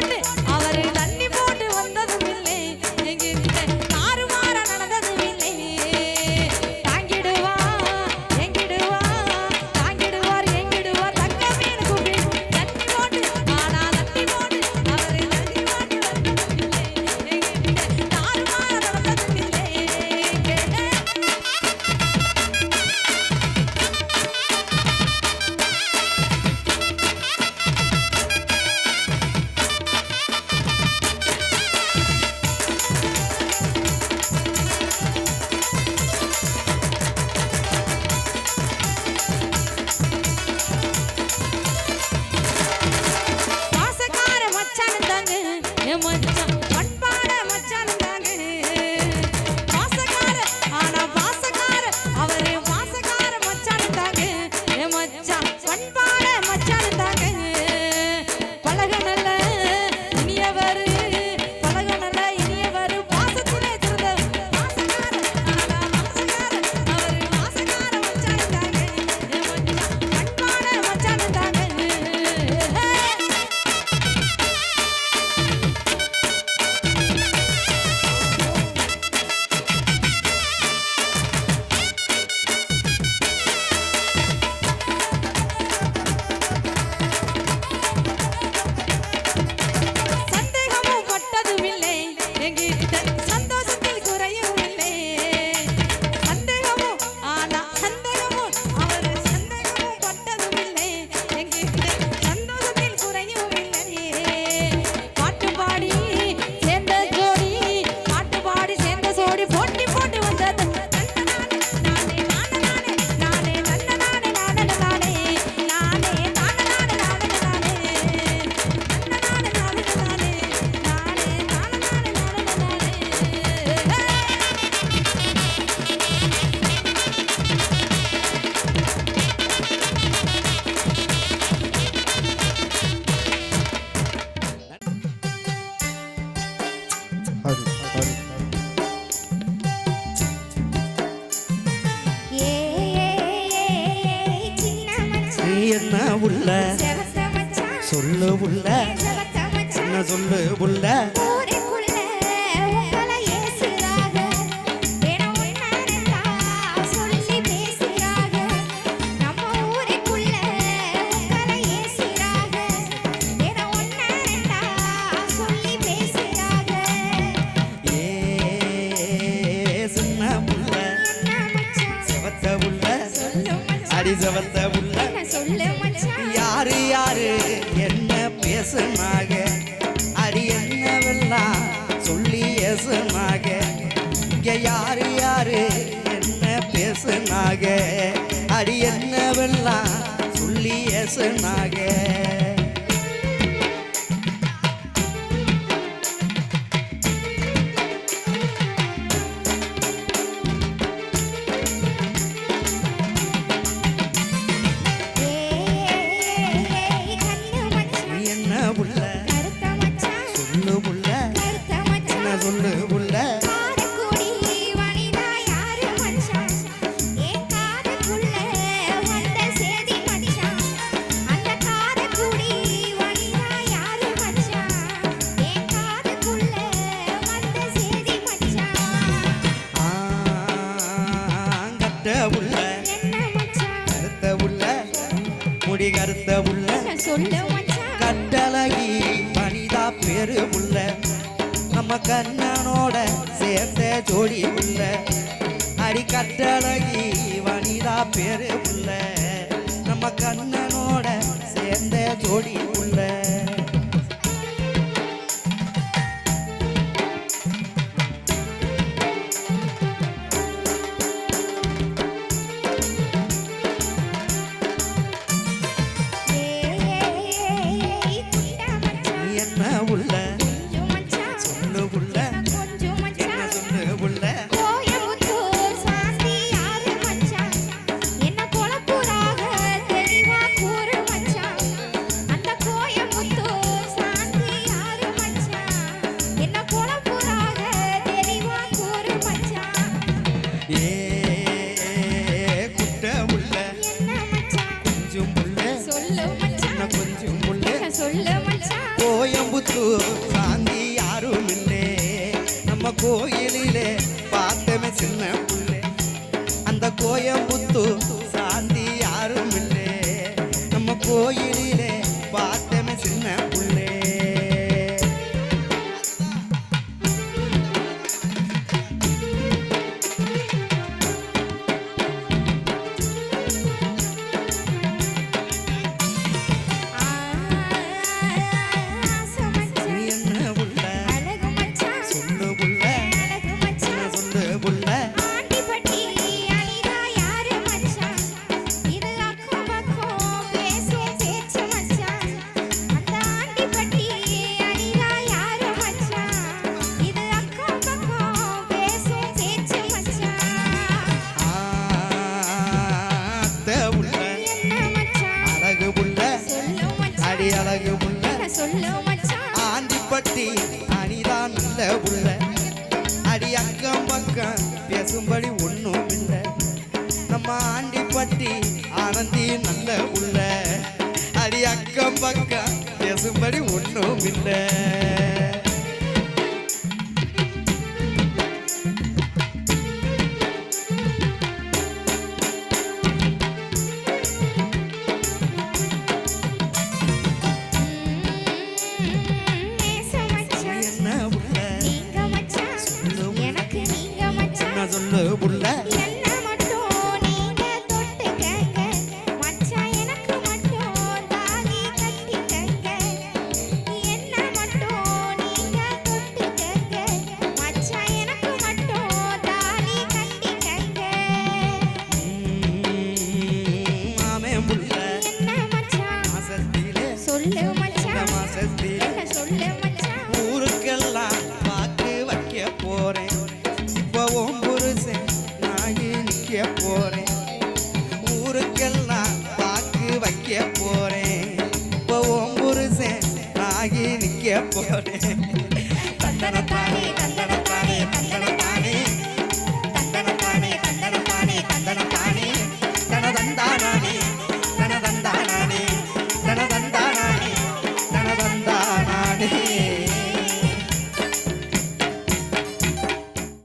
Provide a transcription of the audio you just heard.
போட்டு. ஹரி ஹரி என்ன உள்ள சொல்லு உள்ள என்ன சொல்லு உள்ள ஜவந்த உள்ள யாரு யாரு? என்ன பேசுமாக? அடி என்னவெல்லாம் சொல்லி ஏசுமாக? இங்க யாரு யாரு? என்ன பேசுனாக அடி என்னவெல்லாம் சொல்லி ஏசுனாக முடி கருத்த உள்ள சொல்ல கட்டழகி மனிதா பெரு உள்ள நம்ம கண்ணனோட சேர்த்த ஜோடி உள்ள. அடி கட்டழகி வனிதா பெரு உள்ள நம்ம கண்ணனோட சேர்ந்த ஜோடி உள்ள கோயிலிலே பார்த்தமே சின்ன புள்ளே. அந்த கோயம்புத்து சாந்தி யாரும் இல்லை நம்ம கோயில் রে